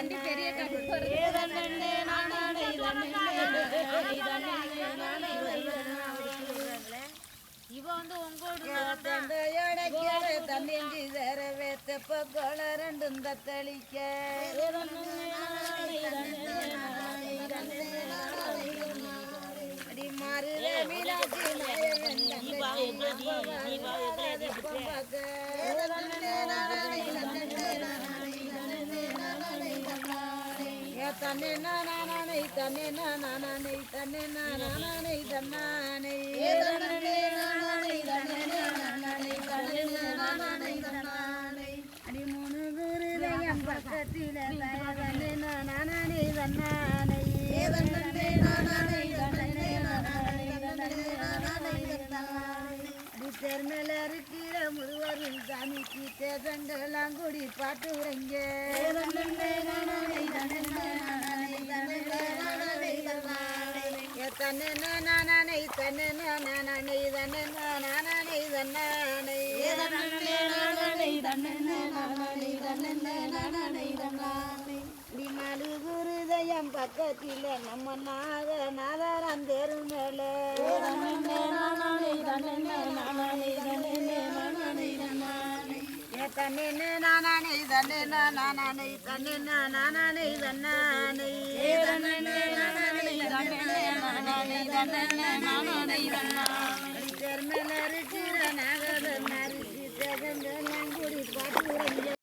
வண்டி பெரிய. இவ வந்து உங்களோட தந்தையோட தண்ணிஞ்சி தரவே தெப்பக்கோள ரெண்டும் தத்தளிக்க அடி தன்னே நானானை தன்னே நானானை தன்னே நானானை தன்னானை. தன்னே நானானை தன்னே நானானை தன்னே நானானை தன்னானை. அடி மூணு குருதயம் பக்கத்தில தன்னே நானானை தன்னானை. தன்னே நானானை தன்னே நானானை தன்னே நானானை தன்னானை. அடி தெருமேல இருக்கிற முருவரின் சாமிக்கு தேசங்களாம் கூடி பாட்டு உரைங்க. தன்னை நானே தன்னை நானே தன்னை நானே தன்னானே மலு குருதயம் பக்கத்தில் நம்ம நாக நாதாரம் தெருமேல தன்னை நானே தன்னை நானே தன்னை நானே தன்னானே தெருமேல இருக்கிற நாகதன் அரிசி தகங்கெல்லாம் கூடி பாட்டு உரைங்க